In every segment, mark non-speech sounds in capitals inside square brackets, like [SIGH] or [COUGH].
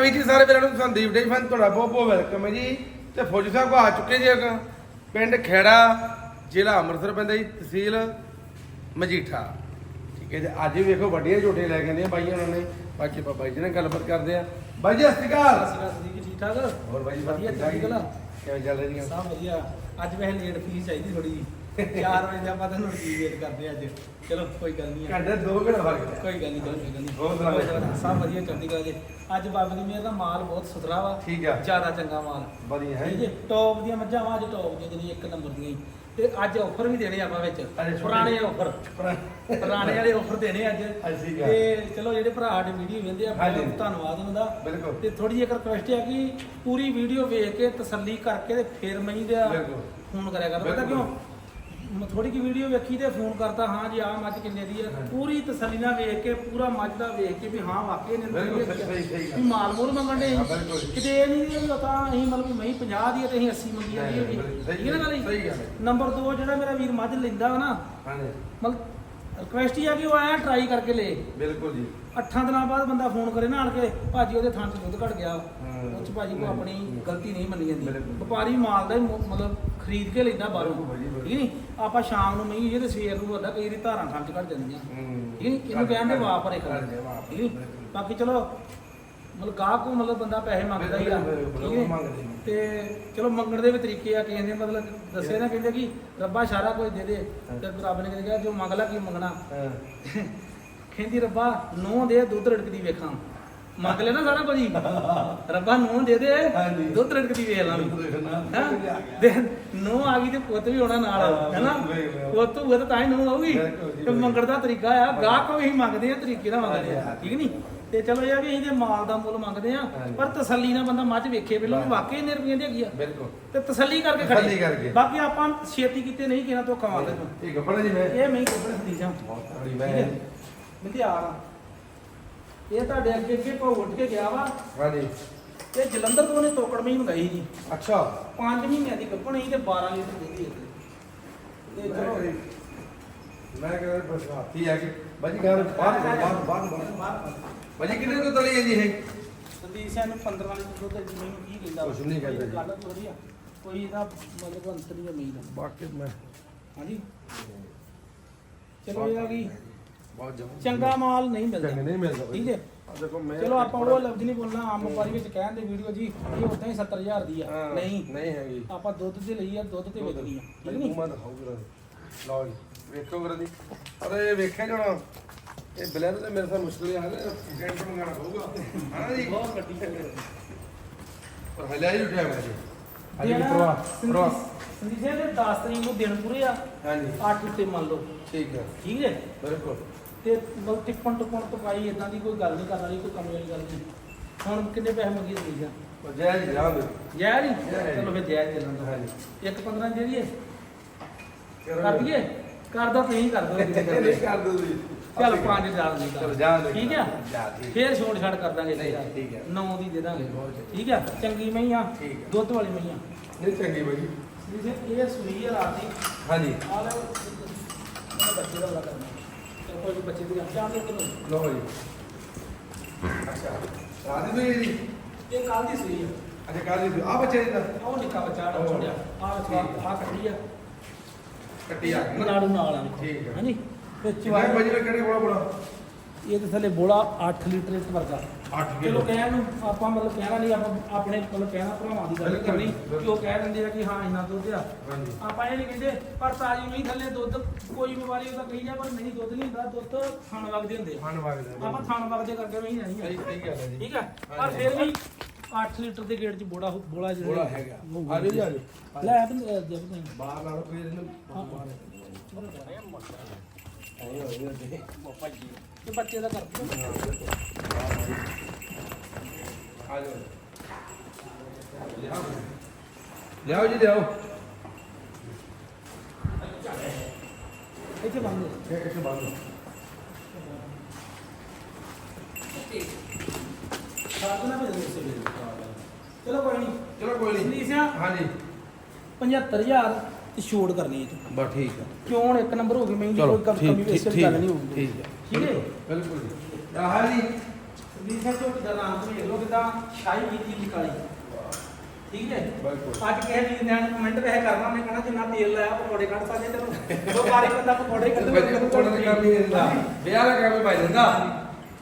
ਵੀ ਜੀ ਸਾਰੇ ਵੀਰਾਂ ਨੂੰ ਸੰਦੀਪ ਡੇ ਫਨ ਤੁਹਾਡਾ ਬਹੁਤ ਬਹੁਤ ਵੈਲਕਮ ਹੈ ਜੀ। ਤੇ ਫੌਜੀ ਸਾਹਿਬ ਕੋ ਆ ਚੁੱਕੇ ਜੀ ਇੱਕ ਪਿੰਡ ਖੇੜਾ ਜ਼ਿਲ੍ਹਾ ਅੰਮ੍ਰਿਤਸਰ ਪੈਂਦਾ ਜੀ ਤਹਿਸੀਲ ਮਜੀਠਾ। ਠੀਕ ਹੈ ਜੀ ਅੱਜ ਵੀ ਵੇਖੋ ਵੱਡੀਆਂ ਝੋਟੀਆਂ ਲੈ ਕੇ ਆਂਦੀਆਂ ਬਾਈਆਂ ਉਹਨਾਂ ਨੇ। ਬਾਕੀ ਆਪਾਂ ਬਾਈ ਜੀ ਨਾਲ ਗੱਲਬਾਤ ਕਰਦੇ ਆ। ਬਾਈ ਜੀ ਸਤਿ ਅਕਾਲ। ਸ੍ਰੀ ਠੀਕ ਠਾਕ? ਹੋਰ ਬਾਈ ਜੀ ਵਧੀਆ ਕਲਾ? ਕਿਵੇਂ ਚੱਲ ਰਹੀ ਹੈ ਸਭ ਵਧੀਆ। ਅੱਜ ਵੈਸੇ ਲੇਟ ਫੀਸ ਚਾਹੀਦੀ ਥੋੜੀ ਜੀ। 4 ਵਜੇ ਦਾ ਆਪਾਂ ਤੁਹਾਨੂੰ ਕੀ ਵੇਟ ਕਰਦੇ ਅੱਜ। ਚਲੋ ਕੋਈ ਗੱਲ ਨਹੀਂ ਆ। ਘੰਟੇ ਦੋ ਘੰਟੇ ਫ਼ਰਕ ਹੈ ਕੋਈ ਗੱਲ ਨਹੀਂ ਚਲੋ ਕੋਈ ਗੱਲ ਨਹੀਂ। ਹੋਰ ਸੁਣਾਓ। ਹੋ ਜਾਣਾ, ਸਭ ਵਧੀਆ ਚੜ੍ਹਦੀ ਕਲਾ ਜੀ ਅੱਜ ਬਾਬੇ ਦੀ ਮਿਹਰ ਦਾ ਮਾਲ ਬਹੁਤ ਸੁਥਰਾ ਵਾ। ਠੀਕ ਆ। ਜ਼ਿਆਦਾ ਚੰਗਾ ਮਾਲ। ਵਧੀਆ ਹੈ। ਠੀਕ ਹੈ ਟੌਪ ਦੀਆਂ ਮੱਝਾਂ ਵਾ ਅੱਜ ਟੌਪ ਦੀਆਂ ਜਿਹੜੀ ਇੱਕ ਨੰਬਰ ਦੀਆਂ ਹੀ। ਤੇ ਅੱਜ ਆਫਰ ਵੀ ਦੇਣੇ ਆਪਾਂ ਵਿੱਚ। ਛੋਟੇ। ਪੁਰਾਣੇ ਆਫਰ ਪੁਰਾਣੇ ਵਾਲੇ ਆਫਰ ਦੇਣੇ ਅੱਜ। ਅੱਜ ਠੀਕ ਆ। ਤੇ ਚਲੋ ਜਿਹੜੇ ਭਰਾ ਸਾਡੇ ਵੀਡੀਓ ਵੇਖਦੇ ਆ ਹਾਂਜੀ। ਬਹੁਤ ਧੰਨਵਾਦ ਉਹਨਾਂ ਦਾ। ਬਿਲਕੁਲ। ਤੇ ਥੋੜੀ ਜਿਹੀ ਇੱਕ ਰਿਕਵੈਸਟ ਹੈ ਕਿ ਪੂਰੀ ਵੀਡੀਓ ਵੇਖ ਕੇ ਤਸੱਲੀ ਕਰਕੇ ਤੇ ਫਿਰ ਮੈਂ ਬਿਲਕੁਲ। ਫੋਨ ਕਰਿਆ ਕਰ। ਪਤਾ ਬਿਲਕੁਲ। ਕਿਉਂ? ਥੋੜੀ ਜਿਹੀ ਵੀਡੀਓ ਵੇਖੀ ਤੇ ਫੋਨ ਕਰਤਾ ਹਾਂ ਜੀ ਆਹ ਮੱਝ ਕਿੰਨੇ ਦੀ ਹੈ ਹਾਂਜੀ। ਪੂਰੀ ਤਸੱਲੀ ਨਾਲ ਵੇਖ ਕੇ ਪੂਰਾ ਮੱਝ ਦਾ ਵੇਖ ਕੇ ਵੀ ਹਾਂ ਵਾਕਈ ਨੇ। ਵੀ ਮਾਲ ਮੂਲ ਮੰਗਣ ਦੇ। ਕਿਤੇ ਇਹ ਨਹੀਂ ਵੀ ਤਾਂ ਅਸੀਂ ਮਤਲਬ ਵੀ ਮੈਂ 50 ਦੀ ਹੈ ਤੇ ਅਸੀਂ 80 ਮੰਗੀ ਜਾਂਦੀ ਹੈ ਨਹੀਂ, ਨਹੀਂ, ਠੀਕ ਹੈ ਨਾ ਗੱਲ। ਨੰਬਰ 2 ਜਿਹੜਾ ਮੇਰਾ ਵੀਰ ਮੱਝ ਲੈਂਦਾ ਨਾ ਮਤਲਬ ਰਿਕਵੈਸਟ ਹੀ ਆ ਕਿ ਉਹ ਐ ਟਰਾਈ ਕਰਕੇ ਲੇ। ਬਿਲਕੁਲ ਜੀ। ਅੱਠਾਂ ਦਿਨਾਂ ਬਾਅਦ ਬੰਦਾ ਫੋਨ ਕਰੇ ਨਾ ਆਣ ਕੇ ਭਾਜੀ ਉਹਦੇ ਥਾਂ 'ਚ ਦੁੱਧ ਘਟ ਗਿਆ। ਹਾਂ। ਉਹ 'ਚ ਭਾਜੀ ਕੋ ਆਪਣੀ। ਗਲਤੀ ਨਹੀਂ ਮੰਨੀ ਜਾਂਦੀ। ਵਪਾਰੀ ਮਾਲ ਦਾ ਹੀ ਮੁ- ਮਤਲਬ ਖਰੀਦ ਕੇ ਲੈਂਦਾ ਬਾਹਰੋਂ। ਠੀਕ ਨਹੀਂ ਆਪਾਂ ਸ਼ਾਮ ਨੂੰ ਨਹੀਂ ਜੇ ਤੇ ਸਵੇਰ ਨੂੰ ਵੱਡਾ ਕਈ ਵਾਰੀ ਧਾਰਾਂ ਥਾਂ 'ਚ ਘਟ ਜਾਂਦੀਆਂ। ਠੀਕ ਨਹੀਂ ਇਹਨੂੰ ਕਹਿੰਦੇ ਵਾਪਰ ਇੱਕ ਘੱਟ ਗਿਆ, ਵਾਪਰ, ਠੀਕ ਨੀ? ਬਾਕੀ ਚਲੋ ਮਤਲਬ ਗਾਹਕ ਨੂੰ ਮਤਲਬ ਬੰਦਾ ਪੈਸੇ ਮੰਗਦਾ ਹੀ ਆ। ਬਿਲਕੁਲ, ਬਿਲਕੁਲ, ਠੀਕ ਨੀ? ਉਹ ਮੰਗਦੇ। ਨੇ। ਤੇ ਚਲੋ ਮੰਗਣ ਦੇ ਵੀ ਤਰੀਕੇ ਆ ਕਿਸੇ ਨੇ ਮਤਲਬ ਦੱਸੇ ਨਾ ਕਹਿੰਦੇ ਕਿ ਰੱਬਾ ਸਾਰਾ ਕੁਝ ਦੇ ਦੇ। ਤੇ ਰੱਬ ਨੇ ਕਿਹਾ ਜੋ ਮੰਗ ਲਾ ਕੀ ਮੰਗਣਾ। ਹਾਂ। [LAUGHS] ਕਹਿੰਦੀ ਰੱਬਾ ਨੂੰਹ ਦੇ ਦੁੱਧ ਰੜਕਦੀ ਵੇਖਾਂ। ਮੰਗ ਲੈ ਨਾ ਸਾਰਾ ਕੁਝ ਹੀ। [LAUGHS] ਰੱਬਾ ਨੂੰਹ ਦੇ ਦੇ ਹਾਂਜੀ। ਦੁੱਧ ਰੜਕਦੀ ਵੇਖ ਲਾਂ। ਦੁੱਧ ਰੜਕਣਾ, ਹੈਂ? ਦੇ ਨੂੰਹ ਆ ਗਈ ਤੇ ਪੁੱਤ ਵੀ ਹੋਣਾ ਨਾਲ ਹਾਂ, ਹੈਨਾ ਵੇਖ ਲਿਆ। ਪੁੱਤ ਹੋਊਗਾ ਤਾਂ ਤਾਂ ਹੀ ਨੂੰਹ ਆਊਗੀ। ਬਿਲਕੁਲ ਜੀ, ਤੇ ਮੰਗਣ ਦਾ ਤਰੀਕਾ ਆ ਗਾਹਕ ਵੀ ਮੰਗਦੇ ਆ ਤਰੀਕੇ ਨਾਲ ਮੰਗਦੇ ਆ। ਠੀਕ ਨਹੀਂ? ਤੇ ਚਲੋ ਇਹ ਆ ਅਸੀਂ ਤੇ ਮਾਲ ਦਾ ਮੁੱਲ ਮੰਗਦੇ ਆ ਹਾਂਜੀ। ਪਰ ਤਸੱਲੀ ਨਾਲ ਬੰਦਾ ਮੱਝ ਵੇਖੇ ਪਹਿਲਾਂ ਵੀ। ਵਾਕਈ ਰੁਪਈਏ ਦੀ ਹੈਗੀ ਆ। ਬਿਲਕੁਲ। ਤੇ ਤਸੱਲੀ ਕਰਕੇ ਖੜੇ। ਤਸੱਲੀ ਕਰਕੇ। ਬਾਕੀ ਆਪਾਂ ਛੇਤੀ ਕੀਤੇ ਨਹੀਂ ਕਿਹਾ ਧੋਖਾ ਮਾਰਦੇ ਨੂੰ ਠੀਕ ਹੈ ਬੜਾ ਜੀ ਮੈਂ। ਇਹ ਮੈਂ ਕੱਪੜੇ ਖਰੀਦ ਜਾ। ਬਹੁਤ ਤਗੜੀ ਠੀਕ ਮੈਂ ਹੈ ਮਿੰਦੀ ਆ ਰਹਾ। ਇਹ ਤੁਹਾਡੇ ਅੱਗੇ ਅੱਗੇ ਕੋ ਉੱਠ ਕੇ ਗਿਆ ਵਾ। ਹਾਂਜੀ। ਤੇ ਜਲੰਧਰ ਤੋਂ ਉਹਨੇ ਤੋਕੜ ਮਈ ਮੰਗਾਈ ਜੀ ਅੱਛਾ। 5 ਮਹੀਨਿਆਂ ਦੀ ਕੱਪਣੀ ਤੇ 12 ਲੀਟਰ ਦੁੱਧ ਦੀ ਹੈ ਤੇ ਚਲੋ। ਮੈਂ ਕਹਿੰਦਾ ਬਸ ਹਾਥੀ ਆ ਕੇ ਬਾਜੀ ਘਰ ਬਾਹਰ ਬਾਹਰ ਬਾਹਰ ਬਾਹਰ। ਬਾਜੀ ਕਿੰਨੇ ਤੋਂ ਤਲੀ ਹੈ ਜੀ ਇਹ? ਸੰਦੀਪ ਸਿੰਘ ਨੂੰ 15 ਲੀਟਰ ਦੁੱਧ ਦੀ ਮੈਨੂੰ ਕੀ ਕਹਿੰਦਾ ਕੁਛ ਨਹੀਂ ਕਹਿੰਦਾ ਜੀ। ਗੱਲ ਥੋੜੀ ਆ ਕੋਈ ਇਹਦਾ ਮਤਲਬ ਅੰਤਰ ਨਹੀਂ ਆ ਬਾਕੀ ਮੈਂ ਹਾਂਜੀ। ਚਲੋ ਇਹ ਆ ਬਹੁਤ ਜਮ। ਚੰਗਾ ਮਾਲ ਨਹੀਂ ਮਿਲਦਾ। ਚੰਗਾ ਨਹੀਂ ਮਿਲਦਾ ਠੀਕ ਹੈ? ਆ ਦੇਖੋ ਮੈਂ ਚਲੋ ਆਪਾਂ ਉਹ ਲਫ਼ਜ਼ ਨਹੀਂ ਬੋਲਣਾ ਆਮ ਵਪਾਰੀ ਵਿੱਚ ਕਹਿਣ ਦੇ ਵੀਡੀਓ ਜੀ ਇਹ ਉਦਾਂ ਹੀ 70000 ਦੀ ਆ। ਹਾਂ, ਨਹੀਂ। ਨਹੀਂ ਹੈਗੀ। ਆਪਾਂ ਦੁੱਧ ਤੇ ਲਈ ਆ ਦੁੱਧ ਤੇ ਵੇਚਣੀ ਆ। ਠੀਕ ਨਹੀਂ? ਲਓ ਜੀ ਵੇਖੋ ਵੀਰ ਅਰੇ ਵੇਖਿਆ ਜਣਾ ਇਹ ਬਲੈਂਡ ਤੇ ਮੇਰੇ ਸਾਹ ਮੁਸ਼ਕਿਲ ਆ ਰਿਹਾ। ਕੈਂਟ ਮੰਗਾਣਾ ਪਊਗਾ ਹਾਂ ਜੀ? ਬਹੁਤ ਵੱਡੀ ਪਰ ਹਲਿਆ ਹੀ ਉਠਿਆ ਮੈਂ ਜੀ ਅੱਜ ਵੀ ਜਿਹੜਾ ਪ੍ਰਵਾ ਪ੍ਰਵਾ ਸੰਦੀਪ ਸਿੰਘ ਦੇ 10 ਤਰੀਕ ਨੂੰ ਦਿਨ ਪੂਰੇ ਆ। ਹਾਂਜੀ। 8 ਉੱਤੇ ਮੰਨ ਲਓ। ਠੀਕ ਹੈ ਠੀਕ ਹੈ? ਬਿਲਕੁਲ। ਤੇ ਮਤਲਬ ਟਿੱਪਣ ਟੁੱਪਣ ਤੋਂ ਪਾਈ ਇਦਾਂ ਦੀ ਕੋਈ ਗੱਲ ਨਹੀਂ ਕਰਨ ਵਾਲੀ ਕੋਈ ਕਮੀ ਵਾਲੀ ਗੱਲ ਨਹੀਂ। ਹੁਣ ਕਿੰਨੇ ਪੈਸੇ ਮੰਗੀ ਉਹ ਜੈ ਜੀ ਦੇ ਜੈ ਨਹੀਂ ਜੈ ਜੀ। ਚਲੋ ਫਿਰ ਜੈ ਚੱਲਣ ਦੋ ਹਾਂਜੀ। ਇੱਕ 15 ਦੇ ਦਈਏ। ਕਰ ਦਈਏ? ਕਰ ਦੋ ਤੁਸੀਂ [LAUGHS] ਕਰ ਦੋ ਨਹੀਂ ਕਰ ਦੋ ਜੀ ਚਲ ਪੰਜ ਜਾਲ ਨਹੀਂ ਚਲੋ ਜਾਣ ਦੇ। ਠੀਕ ਆ? ਜਾ ਠੀਕ। ਫੇਰ ਛੋੜ ਛਾੜ ਕਰ ਦਾਂਗੇ ਨਹੀਂ, ਠੀਕ। 9 ਦੀ ਦੇ ਦਾਂਗੇ। ਬਹੁਤ ਚੰਗੀ। ਠੀਕ ਆ? ਚੰਗੀ ਮਈ ਆ। ਠੀਕ। ਦੁੱਧ ਵਾਲੀ ਮਈ ਆ ਨਹੀਂ ਚੰਗੀ ਬਾਈ। ਜਿਸੇ ਇਹ ਸੂਈ ਆ ਰਾਤ ਦੀ ਹਾਂਜੀ। ਆ ਲੈ ਬੱਚੇ ਦਾ ਵਾਲਾ ਕਰਨਾ। ਕੋਈ ਬੱਚੇ ਦੀ ਚਾਹ ਦੇ। ਲਓ ਜੀ ਅੱਛਾ। ਰਾਤ ਨੂੰ ਜੀ? ਇਹ ਕੱਲ ਦੀ ਸੂਈ ਆ। ਅੱਛਾ ਕਾਲੀ ਆ। ਬੱਚੇ ਦੀ ਉਹ ਨਿੱਕਾ ਬੱਚਾ ਆ ਛੋੜਿਆ ਆ ਠੀਕ। ਆ। ਕੱਟੀ ਆ। ਕੱਟੀ ਆ ਗਈ ਨਾ। ਨਾੜੂ ਨਾਲ ਆ। ਠੀਕ ਹੈ। ਹਾਂਜੀ। ਤੇ ਕਿੰਨਾ ਚਵਾ ਵਜੇ ਕਿਹੜੇ ਕੋਲ ਬੜਾ ਇਹ ਤੇ ਥੱਲੇ ਬੋਲਾ 8 ਲੀਟਰ ਇੱਕ ਵਰਗਾ। 8 ਚਲੋ ਕਹਿਣ ਨੂੰ ਆਪਾਂ ਮਤਲਬ ਕਹਿਣਾ ਨਹੀਂ ਆਪਾਂ ਆਪਣੇ ਮਤਲਬ ਕਹਿਣਾ ਭਰਾਵਾਂ ਦੀ ਗੱਲ ਬਿਲਕੁਲ, ਕਰਨੀ। ਕਿ ਉਹ ਕਹਿ ਦਿੰਦੇ ਆ ਕਿ ਹਾਂ ਇੰਨਾ ਦੁੱਧ ਆ। ਹਾਂਜੀ। ਆਪਾਂ ਇਹ ਨਹੀਂ ਕਹਿੰਦੇ ਪਰ ਤਾਜੀ ਨਹੀਂ ਥੱਲੇ ਦੁੱਧ ਕੋਈ ਬਿਮਾਰੀ ਉਹਦਾ ਕਹੀ ਜਾ ਪਰ ਨਹੀਂ ਦੁੱਧ ਨਹੀਂ ਹੁੰਦਾ ਦੁੱਧ ਥਣ ਵਗਦੇ ਹੁੰਦੇ ਮਨ ਵਗਦਾ ਆਪਾਂ ਥਣ ਵਗਦੇ ਕਰਕੇ ਨਹੀਂ ਜਾਣੀ ਸਹੀ ਸਹੀ ਗੱਲ ਹੈ ਜੀ। ਠੀਕ ਆ? ਪਰ ਫਿਰ ਵੀ 8 ਲੀਟਰ ਦੇ ਗੇੜ ਚ ਬੋੜਾ ਬੋਲਾ ਜਿਹੜਾ ਬੋਲਾ ਹੈਗਾ। ਉਹ ਆ ਜੀ ਆ ਜੀ ਲੈ ਤੇ ਜਬ ਨਹੀਂ ਬਾਹਰ ਨਾਲ ਕੋਈ ਇਹਨੂੰ ਆਏ ਹੋਏ ਨੇ ਤੇ ਬੱਚੇ ਦਾ ਕਰਦੇ ਆ ਜਾਓ ਲਿਆਓ ਜੀ ਲਿਆਓ। ਇੱਥੇ ਬੰਦ ਇਹ ਇੱਥੇ ਬੰਦ ਭੇਜੋ ਵੇਲੇ। ਚਲੋ ਕੋਈ ਨਹੀਂ ਚਲੋ ਕੋਈ ਨਹੀਂ ਹਾਂਜੀ। 75000 ਤੇ ਛੋੜ ਕਰਨੀ ਹੈ ਤੂੰ। ਬਸ ਠੀਕ ਹੈ ਕਿਉਂ ਹੁਣ ਇੱਕ ਨੰਬਰ ਹੋ ਗਈ ਮੈਂ ਚਲੋ ਕੋਈ ਕਮ- ਠੀਕ ਕਮੀ ਠੀਕ ਵਾਲੀ ਗੱਲ ਨਹੀਂ ਹੋਊਗੀ ਠੀਕ ਹੈ ਠੀਕ ਹੈ? ਬਿਲਕੁਲ ਜੀ। ਆਹ ਜੀ ਲੀਸਾ ਝੋਟੀ ਦਾ ਨਾਮ ਵੇਖ ਲਓ ਕਿਦਾਂ ਸ਼ਾਹੀ ਕੀਤੀ ਦੀ ਕਾਲੀ। ਠੀਕ ਹੈ? ਬਿਲਕੁਲ। ਅੱਜ ਕਿਸੇ ਵੀਰ ਨੇ ਕਮੈਂਟ ਵੈਸੇ ਕਰਨਾ ਉਹਨੇ ਕਹਣਾ ਜਿੰਨਾ ਤੇਲ ਲਾਇਆ ਪਕੌੜੇ ਕੱਢ ਸਕਦੇ ਤੈਨੂੰ ਵਪਾਰੀ ਬੰਦਾ ਪਕੌੜੇ ਕੱਢ ਬੱਜੇ ਕੋਣ ਦਾ ਕੰਮ ਹੀ ਹੁੰਦਾ ਵਿਆਹ ਦਾ ਕੰਮ ਹੀ ਭਾਈ ਜਾਂਦਾ।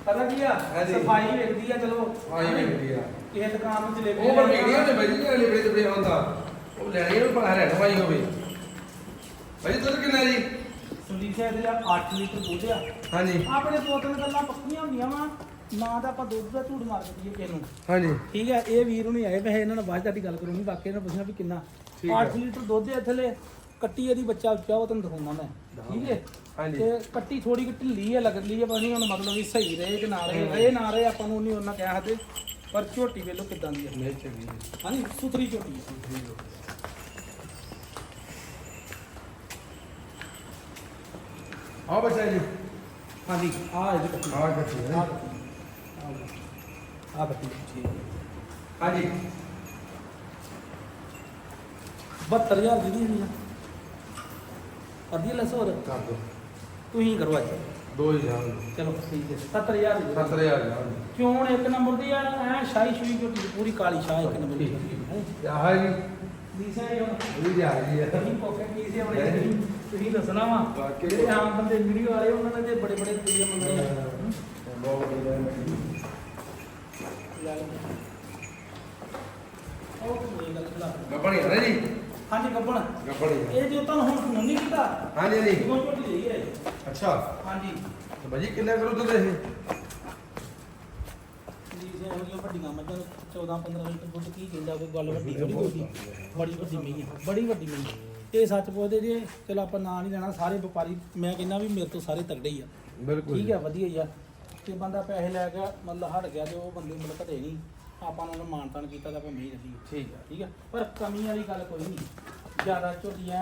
ਪਤਾ ਕੀ ਆ? ਹਾਂਜੀ। ਸਫ਼ਾਈ ਵੇਖਦੀ ਆ ਚਲੋ। ਆਈ ਵੇਖਦੀ ਆ। ਕਿਸੇ ਦੁਕਾਨ ਨੂੰ ਜਲੇਬੀ ਉਹ ਪਰ ਲੈਣੀ ਆ। ਵੀਡੀਓ ਨੇ ਭਾਈ ਜਿਹੜੇ ਬੜੇ ਤੇ ਹੁੰਦਾ। ਉਹ ਲੈਣੀ ਉਹ ਭਲਾ ਰਹਿਣ ਭਾਈ ਹੋਵੇ। ਭਾਈ ਦੁੱਧ ਕਿੰਨਾ ਜੀ? ਸੰਦੀਪ ਸਾਹਿਬ ਦੇ 8 ਲੀਟਰ ਦੁੱਧ ਆ। ਹਾਂਜੀ। ਆਪਣੇ ਦੋ ਤਿੰਨ ਗੱਲਾਂ ਪੱਕੀਆਂ ਹੁੰਦੀਆਂ ਵਾ। ਨਾ ਤਾਂ ਆਪਾਂ ਦੁੱਧ ਦਾ ਝੂਠ ਮਾਰ ਦਈਏ ਕਿਸੇ ਨੂੰ। ਹਾਂਜੀ। ਠੀਕ ਹੈ ਇਹ ਵੀਰ ਨੂੰ ਆਏ ਵੈਸੇ ਇਹਨਾਂ ਨਾਲ ਬਾਅਦ ਤੁਹਾਡੀ ਗੱਲ ਕਰੂੰਗੀ ਬਾਕੀ ਇਹਨਾਂ ਪੁੱਛਣਾ ਵੀ ਕਿੰਨਾ। ਠੀਕ ਹੈ। 8 ਲੀਟਰ ਦੁੱਧ ਹੈ ਥੱਲੇ ਕੱਟੀ ਇਹਦੀ ਬੱਚਾ ਉੱਚਾ ਉਹ ਤੁਹਾਨੂੰ ਦਿਖਾਉਣਾ ਮੈਂ। ਠੀਕ ਹੈ ਹਾਂਜੀ। ਤੇ ਕੱਟੀ ਥੋੜੀ ਕਿ ਢਿੱਲੀ ਹੈ ਲੱਗਦੀ ਹੈ ਪਰ ਨਹੀਂ ਹੁਣ ਮਤਲਬ ਵੀ ਸਹੀ ਰਹੇ ਕਿ ਨਾ ਰਹੇ। ਰਹੇ ਨਾ ਰਹੇ ਆਪਾਂ ਨੂੰ ਨਹੀਂ ਉਹਨਾਂ ਕਹਿ ਸਕਦੇ ਪਰ ਝੋਟੀ ਵੇਲੋ ਕਿਦਾਂ ਦੀ ਹੈ ਹਾਂਜੀ ਸੁਥਰੀ ਝੋਟੀ ਹੈ ਆ ਬੱਚਾ ਜੀ। ਹਾਂਜੀ ਆ ਇਹਦੀ ਕੱਟੀ ਆ ਕੱਟੀ ਹੈ। ਆ ਕੱਟੀ ਠੀਕ ਹੈ। ਹਾਂਜੀ। 72000 ਦੀ ਨਹੀਂ ਆ। ਅੱਧੀ ਲੈਸ ਹੋਰ? ਕਰ ਦੋ। ਤੁਸੀਂ ਕਰੋ ਅੱਜ। ਦੋ ਹੀ ਜਾਣ ਚਲੋ ਠੀਕ ਹੈ। 70000 ਦੀ। 7000 ਜਾਣ ਚੋਣ ਇੱਕ ਨੰਬਰ ਦੀ ਆ ਐ ਸ਼ਾਹੀ ਸ਼ੂਈ ਦੀ ਪੂਰੀ ਕਾਲੀ ਸ਼ਾਹ ਇੱਕ ਨੰਬਰ ਦੀ ਤੇ ਆਹ ਜੀ। ਲੀਸਾ ਇਹ ਹੁਣ। ਵੀ ਆ ਰਹੀ ਹੈ। ਤੁਸੀਂ ਪੋਕੇ ਕੀ ਸੀ ਆਪਣੇ ਤੁਸੀਂ- ਦੱਸਣਾ ਵਾ। ਜਿਹੜੇ ਆਮ ਬੰਦੇ ਵੀਡੀਓ ਵਾਲੇ ਉਹਨਾਂ ਨੇ ਤੇ ਬੜੇ ਬੜੇ ਰੁਪਈਏ ਮੰਗਣੇ ਆ। ਬਹੁਤ ਵਧੀਆ ਲੈ ਲਓ। ਉਹ ਕੋਈ ਗੱਲ ਖਿਲਾ ਗੱਪਣੀ ਹੈ ਨਾ ਜੀ। ਹਾਂਜੀ ਗੱਬਣ। ਗੱਪਣੀ ਇਹ ਜੋ ਤੁਹਾਨੂੰ ਹੁਣ ਫੋਨ ਨਹੀਂ ਕੀਤਾ ਹਾਂਜੀ ਜੀ ਉਹ ਝੋਟੀ ਲਈ ਹੈ ਅੱਛਾ। ਹਾਂਜੀ। ਤੇ ਭਾਜੀ ਕਿੰਨਾ ਕਰੂ ਦੁੱਧ ਇਹ? ਲੀਸੇ ਹੋਈਆਂ ਵੱਡੀਆਂ ਮੱਝਾਂ ਨੂੰ 14 15 ਲੀਟਰ ਦੁੱਧ ਕੀ ਕਹਿੰਦਾ ਕੋਈ ਗੱਲ ਵੱਡੀ ਥੋੜੀ ਹੋਈ ਬੜੀ ਵੱਡੀ ਮਈ ਆ ਬੜੀ ਵੱਡੀ ਮਈ ਇਹ ਸੱਚ ਪੁੱਛਦੇ ਜੇ ਚਲੋ ਆਪਾਂ ਨਾਂ ਨਹੀਂ ਲੈਣਾ ਸਾਰੇ ਵਪਾਰੀ ਮੈਂ ਕਹਿੰਦਾ ਵੀ ਮੇਰੇ ਤੋਂ ਸਾਰੇ ਤਗੜੇ ਹੀ ਆ। ਬਿਲਕੁਲ ਠੀਕ ਆ ਵਧੀਆ ਹੀ ਆ। ਤੇ ਬੰਦਾ ਪੈਸੇ ਲੈ ਗਿਆ ਮਤਲਬ ਹਟ ਗਿਆ ਤੇ ਉਹ ਬੰਦੇ ਮਤਲਬ ਘਟੇ ਨਹੀਂ। ਆਪਾਂ ਨੂੰ ਉਹਨੇ ਮਾਨਤਾਨ ਕੀਤਾ ਤਾਂ ਆਪਾਂ ਮਹੀਂ ਰੱਖੀ ਠੀਕ ਹੈ ਠੀਕ ਆ ਪਰ ਕਮੀ ਵਾਲੀ ਗੱਲ ਕੋਈ ਨਹੀਂ। ਜ਼ਿਆਦਾ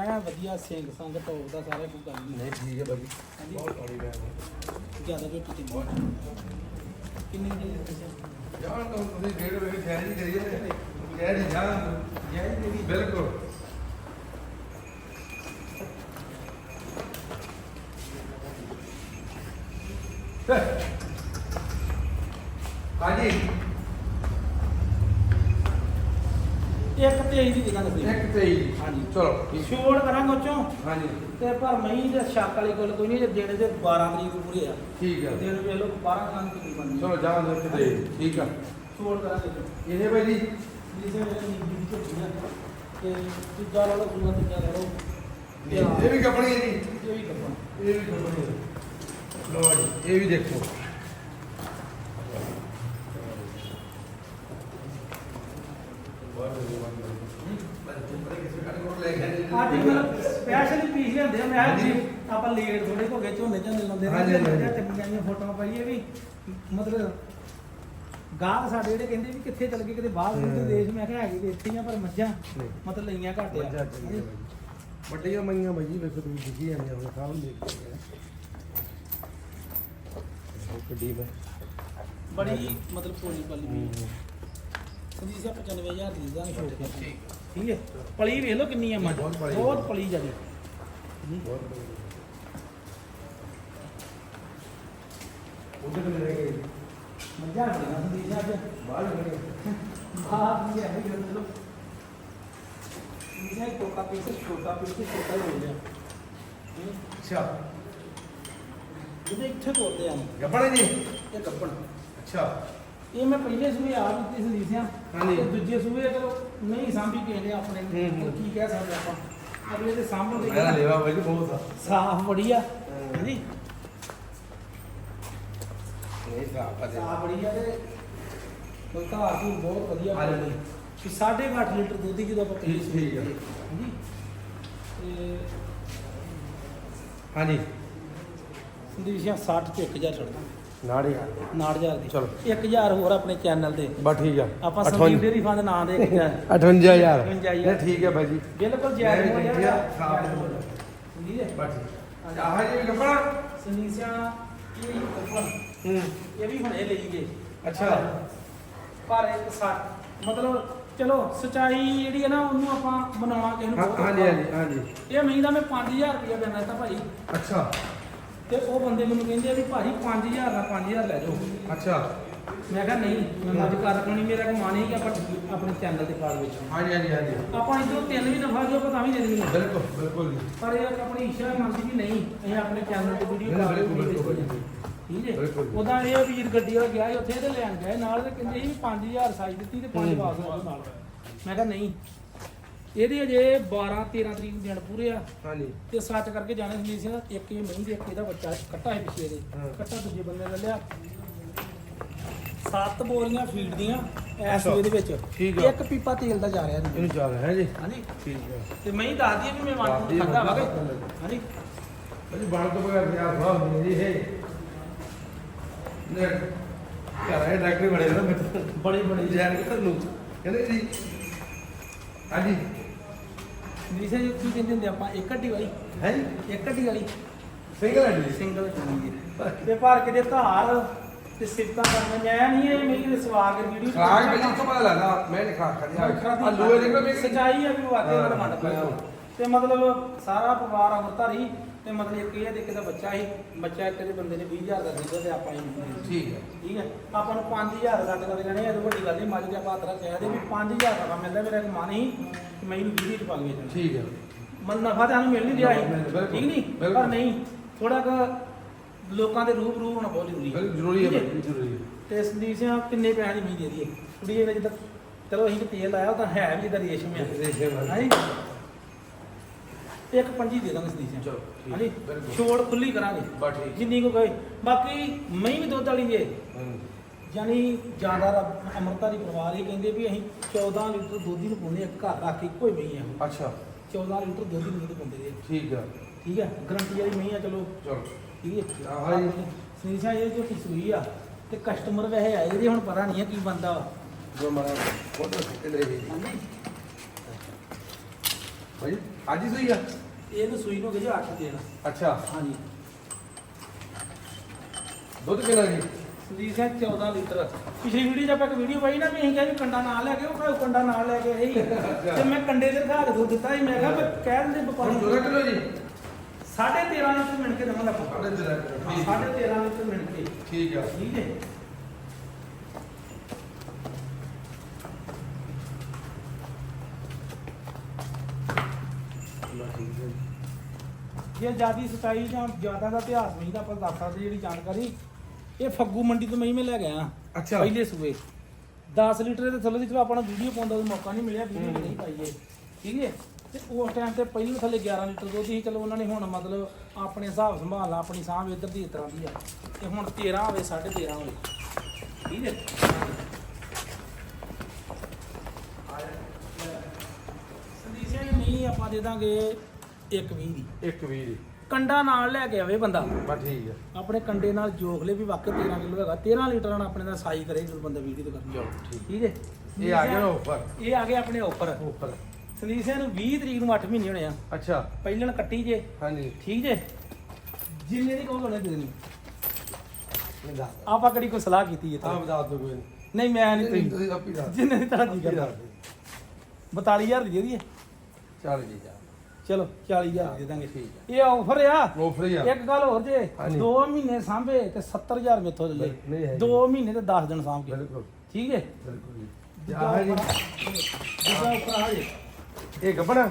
ਐ ਵਧੀਆ ਸਿੰਘ ਸੰਗ ਟੋਪ ਦਾ ਸਾਰਾ ਕੁਝ ਗੱਲ ਨਹੀਂ। ਨਹੀਂ ਠੀਕ ਹੈ ਹਾਂਜੀ। ਬਹੁਤ ਬੜੀ ਬੈਗ ਜ਼ਿਆਦਾ ਝੋਟੀ ਤੇ ਬਹੁਤ ਕਿੰਨੀ ਦੀ ਤਾਂ ਤੁਸੀਂ ਡੇਢ ਵਜੇ ਖੈਰ ਹੀ ਕਰੀਏ। ਖੈਰ ਜੈ ਜੀ ਬਿਲਕੁਲ। ਹਾਂਜੀ। ਇੱਕ ਤੇਈ ਦੀ ਜਗ੍ਹਾ ਦੱਸੀ ਇੱਕ ਤੇ ਹੀ ਹਾਂਜੀ। ਚਲੋ ਠੀਕ। ਛੋੜ ਕਰਾਂਗੇ ਉਹ ਚੋਂ ਹਾਂਜੀ। ਤੇ ਪਰ ਮਈ ਦੇ ਸ਼ੱਕ ਵਾਲੀ ਗੱਲ ਕੋਈ ਨਹੀਂ ਜੇ ਦੇਣੇ ਦੇ 12 ਤਰੀਕ ਪੂਰੇ ਆ। ਠੀਕ ਹੈ ਦਿਨ ਵੇਖ ਲਓ 12 ਖਾਨ ਕਿੰਨੀ ਬਣਨੀ। ਚਲੋ ਜਾਨ ਦੋ ਕਿਤੇ ਠੀਕ ਆ। ਛੋੜ ਕਰਾਂਗੇ ਇਹਨੇ ਭਾਈ ਜੀ। ਜਿਸੇ ਨੀਂਦ ਦੀ ਝੋਟੀ ਆ ਤੇ ਦੂਜਾ ਲਾ ਲਓ ਦੂਜਾ ਤੀਜਾ ਲਾ ਲਓ। ਤੇ ਇਹ ਵੀ ਕੱਪਣੀ ਹੈ ਜੀ। ਇਹ ਵੀ ਕੱਪੜਾ ਇਹ ਵੀ ਕੱਪਣੀ ਹੈ। ਲੋ ਜੀ ਇਹ ਵੀ ਦੇਖੋ ਅੱਜ ਮਤਲਬ ਸਪੈਸ਼ਲੀ ਪੀਸ ਲਿਆਂਦੇ ਆ ਮੈਂ ਹਾਂਜੀ। ਕਿਹਾ ਆਪਾਂ ਲੇਟ ਥੋੜੇ ਹੋ ਗਏ ਝੋਨੇ ਝੋਨੇ ਲਾਉਂਦੇ ਹਾਂਜੀ, ਨੇ ਹਾਂਜੀ। ਤੇ ਚੰਗੀਆਂ ਜਿਹੀਆਂ ਫੋਟੋਆਂ ਪਾਈਏ ਵੀ ਮਤਲਬ ਗਾਹਕ ਸਾਡੇ ਜਿਹੜੇ ਕਹਿੰਦੇ ਵੀ ਕਿੱਥੇ ਚਲ ਗਏ ਕਿਤੇ ਬਾਹਰ ਹਮ। ਦੇ ਦੇਸ਼ ਮੈਂ ਕਿਹਾ ਹੈਗੇ ਤੇ ਇੱਥੇ ਹੀ ਆ ਪਰ ਮੱਝਾਂ ਨਹੀਂ। ਮਤਲਬ ਲਈਆਂ ਘੱਟ ਆ। ਵੱਡੀਆਂ ਮਈਆਂ ਬਾਈ ਜੀ ਵੇਖੋ ਤੁਸੀਂ ਦਿਖੀ ਜਾਂਦੀਆਂ ਆਪਣੇ ਸਾਹਮਣੇ ਦੇਖ ਕਿੱਡੀ ਮੈਂ ਬੜੀ ਮਤਲਬ ਪੋਲੀ ਪਲੀ ਵੀ। ਸੰਦੀ ਸੀ 95000 ਦੀ ਦਾ ਛੋਟ ਕੇ ਠੀਕ ਹੈ ਪਲੀ ਵੇਖ ਲਓ ਕਿੰਨੀ ਆ ਮੱਝ। ਬਹੁਤ ਪਲੀ ਵਧੀਆ ਉਹਦੇ ਕੋਲ ਰਹਿ ਗਏ? ਮੱਝਾਂ ਬੜੀਆਂ ਸੰਦੀ ਸੀ ਅੱਜ। ਬਾਹਰ ਖੜੇ ਬਾਹਰ ਵੀ ਹੈ ਇਹ ਲੋ ਇਹ ਟੋਕਾ ਪੀਸ ਛੋਟਾ ਪੀਸ ਛੋਟਾ ਹੀ ਹੋ ਗਿਆ। ਅੱਛਾ। ਇਹਦੇ ਇੱਥੇ ਤੋੜਦੇ ਆ। ਗੱਪਣਾ ਜੀ? ਇਹ ਕੱਪਣ ਅੱਛਾ। ਇਹ ਮੈਂ ਪਹਿਲੇ ਸੂਏ ਆ ਦਿੱਤੀ ਸੰਦੀਪ ਸਿਆ ਹਾਂਜੀ। ਤੇ ਦੂਜੇ ਸੂਏ ਚਲੋ ਨਹੀਂ ਸਾਂਭੀ ਕਿਸੇ ਨੇ ਆਪਣੇ। ਹੂੰ, ਹੂੰ। ਕੀ ਕਹਿ ਸਕਦੇ ਆਪਾਂ? ਅਗਲੇ ਦੇ ਸਾਂਭਣ ਮੇਰਾ ਦੇ ਲੇਵਾ ਬਾਈ ਜੀ ਬਹੁਤ ਆ। ਸਾਫ਼ ਬੜੀ ਆ। ਹਾਂਜੀ। ਨਹੀਂ ਸਾਫ਼ ਆ ਸਾਫ਼ ਬੜੀ ਆ ਤੇ ਕੋਈ ਘਰ ਦੀ ਬਹੁਤ ਵਧੀਆ ਹਾਂਜੀ। ਬਣੀ। ਕਿ 8.5 ਲੀਟਰ ਦੁੱਧ ਦੀ ਜਦੋਂ ਆਪਾਂ ਠੀਕ- ਠੀਕ ਆ। ਹਾਂਜੀ। ਤੇ ਹਾਂਜੀ। ਸੰਦੀਪ ਸਿਆ 60 ਤੇ 1000 ਛੱਡਦਾ ਨਾੜੀ 9000 ਦੀ। ਚਲੋ। 1000 ਹੋਰ ਆਪਣੇ ਚੈਨਲ ਤੇ। ਬਸ ਠੀਕ ਆ। ਆਪਾਂ ਸੰਦੀਪ ਡੇਰੀ ਫਾਂ ਦੇ ਨਾਂ ਦੇ 1000 58000 58,000 ਨਹੀਂ ਠੀਕ ਹੈ ਬਾਈ ਜੀ। ਬਿਲਕੁਲ ਜਾਇਜ਼ ਹੋ ਦੇਖਿਆ, ਜਾਏਗਾ ਸਾਫ਼ ਜਾਇਜ਼ ਹੋ ਬੋਲੋ। ਜਾਏਗਾ। ਸਮਝੀ ਜੇ ਬਸ ਠੀਕ। ਆਹ ਜੀ ਵੀ ਗੱਪਣਾ ਸੰਦੀਸਿਆ ਇਹ ਹੂੰ। ਇਹ ਵੀ ਹੁਣੇ ਲਈ ਗਏ ਅੱਛਾ। ਪਰ ਇੱਕ ਸੱਟ ਮਤਲਬ ਚਲੋ ਸਚਾਈ ਜਿਹੜੀ ਹੈ ਨਾ ਉਹਨੂੰ ਆਪਾਂ ਬਣਾਉਣਾ ਕਿਸੇ ਨੂੰ ਹਾਂ- ਬਹੁਤ ਹਾਂਜੀ ਔਖਾ। ਹਾਂਜੀ ਹਾਂਜੀ। ਇਹ ਮਹੀਨਾ ਮੈਂ 5000 ਰੁਪਇਆ ਦੇਣਾ ਤਾਂ ਭਾਈ। ਅੱਛਾ। ਤੇ ਉਹ ਬੰਦੇ ਮੈਨੂੰ ਕਹਿੰਦੇ ਆ ਵੀ ਭਾਈ 5000 ਦਾ 5000 ਲੈ ਜਾਓ। ਅੱਛਾ। ਮੈਂ ਕਿਹਾ ਨਹੀਂ ਮੈਂ ਮੱਝ ਕਰ ਰੱਖਣੀ ਮੇਰਾ ਕੋ ਮਨ ਹੀ ਕਿ ਆਪਾਂ ਆਪਣੇ ਚੈਨਲ ਤੇ ਪਾ ਵਿੱਚ ਹਾਂਜੀ ਹਾਂਜੀ ਹਾਂਜੀ। ਆਪਾਂ ਇਦੋਂ ਤਿੰਨ ਵੀ ਨਫਾ ਜੋ ਪਤਾ ਵੀ ਦੇ ਦੇਣੀ ਬਿਲਕੁਲ ਬਿਲਕੁਲ ਜੀ। ਪਰ ਇਹ ਆਪਣੀ ਇੱਛਾ ਮੰਨਦੀ ਵੀ ਨਹੀਂ ਅਸੀਂ ਆਪਣੇ ਚੈਨਲ ਤੇ ਵੀਡੀਓ ਪਾ ਬਿਲਕੁਲ, ਬਿਲਕੁਲ, ਆ। ਠੀਕ ਹੈ? ਬਿਲਕੁਲ। ਉਹਦਾ ਇਹ ਵੀਰ ਗੱਡੀ ਵਾਲਾ ਗਿਆ ਸੀ ਉੱਥੇ ਤੇ ਲੈਣ ਗਏ ਨਾਲ ਤੇ ਕਹਿੰਦੇ ਸੀ 5000 ਸਾਈ ਦਿੱਤੀ ਤੇ 5 ਵਾਪਸ ਆ ਜਾਓ ਨਾਲ। ਮੈਂ ਕਿਹਾ ਨਹੀਂ ਇਹਦੇ ਅਜੇ 12 13 ਤਰੀਕ ਨੂੰ ਦਿਨ ਪੂਰੇ ਆ। ਹਾਂਜੀ। ਤੇ ਸੱਚ ਕਰਕੇ ਜਾਣੇ ਹੁੰਦੀ ਸੀ ਨਾ ਇੱਕ ਇਹ ਮਹੀਂ ਦੇ ਇੱਕ ਇਹਦਾ ਬੱਚਾ ਕੱਟਾ ਹੈ ਪਿੱਛੇ ਦੇ ਹਾਂ। ਕੱਟਾ ਦੂਜੇ ਬੰਦੇ ਨੇ ਲਿਆ। ਸੱਤ ਬੋਰੀਆਂ ਫੀਡ ਦੀਆਂ ਐਸ ਅੱਛਾ। ਦੇ ਵਿੱਚ। ਠੀਕ ਆ। ਇੱਕ ਪੀਪਾ ਤੇਲ ਦਾ ਜਾ ਰਿਹਾ ਜੀ ਇਹਨੂੰ ਚੱਲ ਹੈ ਜੀ? ਹਾਂਜੀ। ਠੀਕ ਹੈ ਤੇ ਮੈਂ ਹੀ ਦੱਸਦੀ ਆ ਵੀ ਮੈਂ ਮਨ ਆ, ਖਾਦਾ ਵਾ। ਆ। ਹਾਂਜੀ। ਜੀ ਬਣ ਤੋਂ ਬਗੈਰ ਪਿਆਰ ਬਾਹ ਹੁੰਦੀ ਜੀ ਇਹ। ਨੇ ਘਰ ਆਏ ਡਾਕਟਰ ਬੜੇ ਨਾ। ਬੜੀ ਬੜੀ ਕੇ ਤੁਹਾਨੂੰ ਕਹਿੰਦੇ ਜੀ ਹਾਂਜੀ। ਜੀ ਕੀ ਕਹਿੰਦੇ ਹੁੰਦੇ ਆਪਾਂ ਇੱਕ ਹੱਡੀ ਵਾਲੀ। ਹੈ ਇੱਕ ਹੱਡੀ ਵਾਲੀ। ਸਿੰਗਲ ਹੈ। ਜੀ ਸਿੰਗਲ ਤੇ ਭਰ ਕੇ ਦੇ ਧਾਰ ਤੇ ਸਿਫਤਾਂ ਕਰਨਾ ਮੈਂ ਨਹੀਂ ਇਹ ਮੇਰੀ ਸਵਾ ਕੇ ਵੀਡੀਓ ਖਰਾਕ ਪਹਿਲਾਂ ਤੋਂ ਪਤਾ ਲੱਗਾ ਮੈਂ ਨਹੀਂ ਖਾ ਖੜਿਆ ਆ ਲੋਏ ਨਿਕਲ ਮੇਰੇ ਸਚਾਈ ਆ ਵੀ ਹਾਂ, ਮੇਰਾ ਮਨ ਪਿਆ। ਤੇ ਮਤਲਬ ਸਾਰਾ ਪਰਿਵਾਰ ਅਮਰਤਾਰੀ ਤੇ ਮਤਲਬ ਇੱਕ ਇਹ ਦੇ ਦਾ ਬੱਚਾ ਸੀ ਬੱਚਾ ਇੱਕ ਦੇ ਬੰਦੇ ਨੇ 20000 ਦਾ ਦਿੱਤਾ ਤੇ ਆਪਾਂ ਹੀ ਠੀਕ ਹੈ ਠੀਕ ਹੈ ਆਪਾਂ ਨੂੰ 5000 ਲੱਗ ਲੱਗ ਜਾਣੇ ਇਹ ਵੱਡੀ ਗੱਲ ਨਹੀਂ ਮੱਝ ਦੇ ਆਪਾਂ ਤਰਾ ਕਹਿ ਦੇ ਵੀ 5000 ਦਾ ਮਿਲਦਾ ਮੇਰਾ ਇੱਕ ਮਨ ਹੀ ਕਿ ਮੈਂ ਇਹਨੂੰ 20 ਚ ਪਾ ਠੀਕ ਹੈ ਮਨ ਨਫਾ ਤਾਂ ਸਾਨੂੰ ਮਿਲ ਨਹੀਂ ਰਿਹਾ ਠੀਕ ਨਹੀਂ। ਪਰ ਨਹੀਂ ਥੋੜਾ ਕੁ ਲੋਕਾਂ ਦੇ ਰੂਪ ਰੂਪ ਹੋਣਾ ਬਹੁਤ ਜ਼ਰੂਰੀ ਬਿਲਕੁਲ ਜ਼ਰੂਰੀ ਹੈ ਜ਼ਰੂਰੀ ਹੈ ਤੇ ਸੰਦੀਪ ਸਿੰਘ ਕਿੰਨੇ ਪੈਸੇ ਦੀ ਮੀਂਹ ਦੇ ਦਈਏ ਕੁੜੀ ਇਹਨੇ ਜਿੱਦਾਂ ਚਲੋ ਅਸੀਂ ਤੇਲ ਲਾਇਆ ਉਹ ਤਾਂ ਹੈ ਵੀ ਜਿੱਦਾਂ ਰੇਸ਼ਮ ਆ। ਰੇਸ਼ਮ ਆ। ਹਾਂਜੀ ਇੱਕ ਪੰਜੀ ਦੇ ਦਾਂਗੇ ਸੰਦੀਪ ਸਿੰਘ ਚਲੋ, ਠੀਕ, ਹਾਂਜੀ ਬਿਲਕੁਲ। ਛੋੜ ਖੁੱਲੀ ਕਰਾਂਗੇ। ਬਸ ਠੀਕ। ਜਿੰਨੀ ਕੋ ਕਹੇ ਬਾਕੀ ਮਹੀਂ ਵੀ ਦੁੱਧ ਵਾਲੀ ਹਮ, ਯਾਨੀ ਜ਼ਿਆਦਾ ਅਮਰਤਾ ਦੀ ਪਰਿਵਾਰ ਇਹ ਕਹਿੰਦੇ ਵੀ ਅਸੀਂ 14 ਲੀਟਰ ਦੁੱਧ ਹੀ ਨੂੰ ਪਾਉਂਦੇ ਆ ਘਰ ਰੱਖ ਕੇ ਕੋਈ ਮਹੀਂ ਆ ਅੱਛਾ। 14 ਲੀਟਰ ਦੁੱਧ ਹੀ ਦੁੱਧ ਪਾਉਂਦੇ ਠੀਕ ਹੈ ਠੀਕ ਹੈ ਗਰੰਟੀ ਵਾਲੀ ਮਹੀਂ ਆ ਚਲੋ। ਚਲੋ। ਠੀਕ ਹੈ ਆਹ। ਸੁਨੀਸ਼ਾ ਇਹ ਜੋ ਸੂਈ ਆ ਤੇ ਕਸਟਮਰ ਵੈਸੇ ਆਏ ਇਹਦੇ ਹੁਣ ਪਤਾ ਨਹੀਂ ਹੈ ਕੀ ਬੰਦਾ। ਜੋ ਮਾਰਾ ਫੋਟੋ ਕਿੰਨੇ ਜੀ ਭਾਈ ਅੱਜ ਹੀ ਸਹੀ ਆ? ਇਹਨੂੰ ਸੂਈ ਨੂੰ ਗਜੇ 8 ਦੇਣਾ। ਅੱਛਾ। ਹਾਂਜੀ। ਦੁੱਧ ਕਿੰਨਾ ਜੀ? ਸੰਦੀਪ ਸਿੰਘ 14 ਲੀਟਰ। ਪਿਛਲੀ ਵੀਡੀਓ 'ਚ ਆਪਾਂ ਇੱਕ ਵੀਡੀਓ ਪਾਈ ਨਾ ਵੀ ਅਸੀਂ ਕਿਹਾ ਵੀ ਕੰਡਾ ਨਾਲ ਲੈ ਕੇ ਉਹ ਭਾਈ ਕੰਡਾ ਨਾਲ ਲੈ ਕੇ ਆਏ ਸੀ। ਤੇ ਮੈਂ ਕੰਡੇ ਦੇ ਦਿਖਾ ਕੇ ਦੁੱਧ ਦਿੱਤਾ ਸੀ ਮੈਂ ਕਿਹਾ ਵੀ ਕਹਿ ਦਿੰਦੇ ਹੁਣ ਵਪਾਰੀ ਦੁੱਧ ਕਿਲੋ ਜੀ? 13.5 ਲੀਟਰ ਮਿਣ ਕੇ ਦੇਵਾਂਗਾ ਆਪਾਂ। ਸਾਢੇ ਤੇਰਾਂ ਕਿਲੋ, ਠੀਕ ਹੈ। 13.5 ਲੀਟਰ ਮਿਣ ਕੇ। ਠੀਕ ਆ। ਠੀਕ ਹੈ। ਜੇ ਜਿਆਦੀ ਸਚਾਈ ਜਾਂ ਜ਼ਿਆਦਾ ਦਾ ਇਤਿਹਾਸ ਨਹੀਂ ਤਾਂ ਆਪਾਂ ਦੱਸ ਸਕਦੇ ਜਿਹੜੀ ਜਾਣਕਾਰੀ। ਇਹ ਫੱਗੂ ਮੰਡੀ ਤੋਂ ਮੈਂ ਮੈਂ ਲੈ ਗਿਆ ਅੱਛਾ। ਪਹਿਲੇ ਸੂਏ। 10 ਲੀਟਰ ਦੇ ਥੱਲੇ ਦੀ ਚਲੋ ਆਪਾਂ ਨੂੰ ਵੀਡੀਓ ਪਾਉਣ ਦਾ ਮੌਕਾ ਨਹੀਂ ਮਿਲਿਆ ਵੀਡੀਓ। ਨਹੀਂ ਪਾਈਏ। ਠੀਕ ਹੈ? ਤੇ ਉਸ ਟਾਈਮ ਤੇ ਪਹਿਲੇ ਥੱਲੇ 11 ਲੀਟਰ ਦੁੱਧ ਸੀ। ਚਲੋ ਉਹਨਾਂ ਨੇ ਹੁਣ ਮਤਲਬ ਆਪਣੇ ਹਿਸਾਬ ਸੰਭਾਲ ਲਾ ਆਪਣੀ ਸਾਂਭ ਇੱਧਰ ਦੀ ਇਸ ਤਰ੍ਹਾਂ ਦੀ ਆ। ਤੇ ਹੁਣ 13 ਹੋਵੇ 13.5 ਹੋਵੇ। ਠੀਕ ਹੈ? ਸੰਦੀਪ ਸਿੰਘ ਨਹੀਂ ਆਪਾਂ ਦੇ ਦਾਂਗੇ। 120 ਦੀ। ਇੱਕ ਵੀਹ ਜੀ ਕੰਡਾ ਨਾਲ ਲੈ ਕੇ ਆਵੇ ਬੰਦਾ। ਬਸ ਠੀਕ ਹੈ ਆਪਣੇ ਕੰਡੇ ਨਾਲ ਜੋਖ ਲੈ ਵੀ ਵਾਕਈ 13 ਕਿਲੋ ਹੈਗਾ। 13 ਲੀਟਰ ਨਾਲ ਆਪਣੇ ਦਾ ਸਾਈ ਕਰੇ ਜਦੋਂ ਬੰਦਾ ਵੀਡੀਓ ਤੇ ਕਰਨੀ ਚਲੋ ਠੀਕ। ਠੀਕ ਹੈ ਇਹ ਆ ਗਿਆ ਨਾ ਉੱਪਰ ਇਹ ਆ ਗਏ ਆਪਣੇ ਉੱਪਰ ਉੱਪਰ ਸੰਦੀਪ ਸਿੰਘ ਨੂੰ 20 ਤਰੀਕ ਨੂੰ 8 ਮਹੀਨੇ ਹੋਣੇ ਆ। ਅੱਛਾ। ਪਹਿਲਣ ਕੱਟੀ ਜੇ। ਹਾਂਜੀ। ਠੀਕ ਜੇ? ਜਿੰਨੇ ਦੀ ਕਹੋਗੇ ਉਹਨੇ ਦੇ ਦੇਣੀ। ਨਹੀਂ ਦੱਸ ਆਪਾਂ ਕਿਹੜੀ ਕੋਈ ਸਲਾਹ ਕੀਤੀ ਹੈ ਆਪ ਦੱਸ ਦੋ ਕੋਈ ਨਹੀਂ ਨਹੀਂ ਮੈਂ ਨਹੀਂ ਤੁਸੀਂ ਆਪੀ ਦੱਸ ਜਿੰਨੇ ਦੀ ਤੁਹਾਡੀ ਗੱਲ ਦੱਸ ਦਿਓ। 42000 ਦੀ ਦੇ ਦਈਏ। ਚੱਲ ਜੀ ਜਾ ਚਲੋ 40000 ਦੇ ਦਾਂਗੇ। ਠੀਕ ਇਹ ਆਫਰ ਆ। ਆਫਰ ਹੀ ਆ। ਇੱਕ ਗੱਲ ਹੋਰ ਜੇ ਹਾਂਜੀ। 2 ਮਹੀਨੇ ਸਾਂਭੇ ਤੇ 70000 ਮੇਥੋਂ ਲੈ ਨਹੀਂ ਹੈ 2 ਮਹੀਨੇ ਤੇ 10 ਦਿਨ ਸਾਂਭ ਕੇ। ਬਿਲਕੁਲ। ਠੀਕ ਹੈ? ਬਿਲਕੁਲ ਜੀ। ਆਹ ਜੀ। ਦੂਜਾ ਉੱਪਰ ਆ ਜੇ ਇਹ ਗੱਬਣਾ?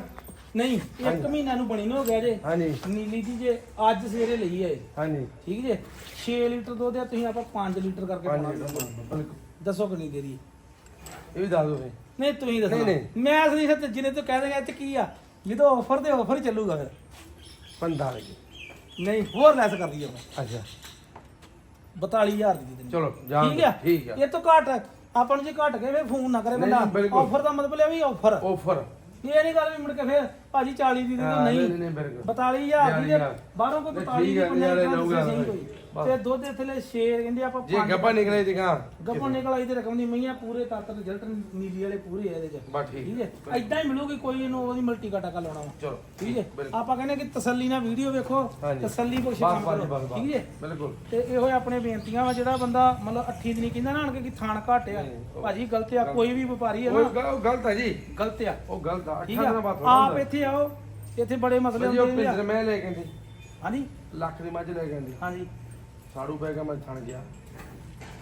ਨਹੀਂ ਇੱਕ। ਮਹੀਨਾ ਨੂੰ ਬਣੀ ਨੂੰ ਹੋ ਗਿਆ ਜੇ। ਹਾਂਜੀ। ਨੀਲੀ ਦੀ ਜੇ ਅੱਜ ਸਵੇਰੇ ਲਈ ਹੈ ਹਾਂਜੀ। ਠੀਕ ਜੇ? 6 ਲੀਟਰ ਦੁੱਧ ਆ ਤੁਸੀਂ ਆਪਾਂ 5 ਲੀਟਰ ਕਰਕੇ ਪਾਉਣਾ ਦੱਸੋ ਕਿੰਨੀ ਦੇਰੀ ਇਹ ਵੀ ਦੱਸ ਦੋ ਨਹੀਂ ਤੁਸੀਂ ਦੱਸੋ। ਮੈਂ ਅਸਲੀ ਸੱਚ ਜਿੰਨੇ ਤੂੰ ਕਹਿ ਦੇਗਾ ਇਹ ਚ ਕੀ ਆ? ਜਦੋਂ ਆਫਰ ਤੇ ਆਫਰ ਚੱਲੂਗਾ ਫਿਰ। 45 ਜੀ। ਨਹੀਂ ਹੋਰ ਲੈਸ ਕਰ ਦਈਏ ਆਪਾਂ। ਅੱਛਾ। 42000 ਦੀ ਦੇ ਚਲੋ ਜਾਣ ਠੀਕ ਦਿਓ, ਆ? ਠੀਕ ਆ। ਇਹ ਤੋਂ ਘੱਟ ਆਪਾਂ ਨੂੰ ਜੇ ਘੱਟ ਗਏ ਫਿਰ ਫੋਨ ਨਾ ਕਰੇ ਨਹੀਂ, ਬੰਦਾ। ਬਿਲਕੁਲ। ਆਫਰ ਦਾ ਮਤਲਬ ਇਹ ਵੀ ਆਫਰ ਆਫਰ ਇਹ ਨਹੀਂ ਗੱਲ ਵੀ ਮੁੜ ਕੇ ਫਿਰ ਭਾਜੀ 40 ਦੀ ਦੇ ਹਾਂ, ਦਿਓ ਨਹੀਂ, ਨਹੀਂ ਨਹੀਂ, ਬਿਲਕੁਲ। 42000 ਦੀ 42,000 ਬਾਹਰੋਂ ਕੋਈ ਨਹੀਂ, 45 ਠੀਕ ਦੀ ਆ, ਨਜ਼ਾਰੇ ਨਹੀਂ ਲਊਗਾ ਸਹੀ ਬਸ। ਕੋਈ ਤੇ ਦੁੱਧ ਦੇ ਥੱਲੇ ਸ਼ੇਰ ਕਹਿੰਦੇ ਆਪਾਂ ਜੇ ਗੱਬਾ ਨਿਕਲੇ ਤੇ ਗੱਪੋਂ ਨਿਕਲ ਆਈ ਤੇ ਰਕਮ ਦੀ ਮਈਆਂ ਪੂਰੇ ਤੱਕ ਰਿਜ਼ਲਟ ਨੀਲੀ ਵਾਲੇ ਪੂਰੇ ਆ ਇਹਦੇ ਚ। ਬਸ ਠੀਕ ਠੀਕ ਹੈ? ਐਦਾਂ ਹੀ ਮਿਲੂਗੀ ਕੋਈ ਇਹਨੂੰ ਉਹਦੀ ਮਲਟੀ ਕਾਟਾ ਕਾ ਲਾਉਣਾ ਵਾ। ਚਲੋ ਠੀਕ ਹੈ? ਬਿਲਕੁਲ। ਆਪਾਂ ਕਹਿੰਦੇ ਕਿ ਤਸੱਲੀ ਨਾਲ ਵੀਡੀਓ ਵੇਖੋ ਹਾਂਜੀ। ਤਸੱਲੀ ਬਖਸ਼ ਬਸ ਕੰਮ ਬਸ ਕਰੋ। ਬਸ ਬਸ। ਠੀਕ ਹੈ? ਬਿਲਕੁਲ। ਤੇ ਇਹੋ ਹੀ ਆਪਣੇ ਬੇਨਤੀਆਂ ਵਾ ਜਿਹੜਾ ਬੰਦਾ ਮਤਲਬ ਅੱਠੀ ਦਿਨੀ ਕਹਿੰਦਾ ਨਾ ਆਣ ਕੇ ਕਿ ਥਾਣ ਘੱਟ ਆ। ਭਾਜੀ ਗਲਤ ਆ ਕੋਈ ਵੀ ਵਪਾਰੀ ਹੈ ਉਹ ਨਾ ਗ- ਉਹ ਗਲਤ ਹੈ ਜੀ। ਗਲਤ ਆ। ਉਹ ਗਲਤ ਆ। ਠੀਕ ਅੱਠਾਂ ਆ? ਦਿਨਾਂ ਬਾਅਦ ਆਪ ਇੱਥੇ ਆਓ ਇੱਥੇ ਬੜੇ ਮਸਲੇ ਜੀ ਉਹ ਹੁੰਦੇ ਪਿੰਦਰ ਆ। ਮੈਂ ਲੈ ਕੇ ਆਂਦੀ। ਹਾਂਜੀ? ਲੱਖ ਦੀ ਮੱਝ ਲੈ ਕੇ ਆਂਦੀ। ਹਾਂਜੀ। ਸਾੜੂ ਪੈ ਗਿਆ ਮੈਂ ਥਣ ਗਿਆ।